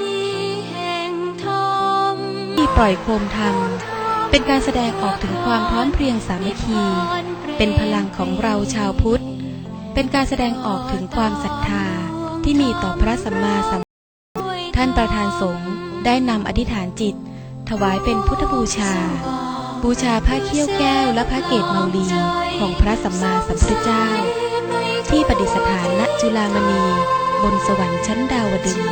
มีที่ปล่อยโคมธรรม เป็นการแสดงออกถึงความพร้อมเพรียงสามัคคี เป็นพลังของเราชาวพุทธ เป็นการแสดงออกถึงความศรัทธาที่มีต่อพระสัมมาสัมพุทธท่านประธานสงฆ์ได้นำอธิษฐานจิต ถวายเป็นพุทธบูชา บูชาพระเขี้ยวแก้วและพระเกศเมาลีของพระสัมมาสัมพุทธเจ้า ที่ประดิษฐานณจุลามณีบนสวรรค์ชั้นดาวดึงส์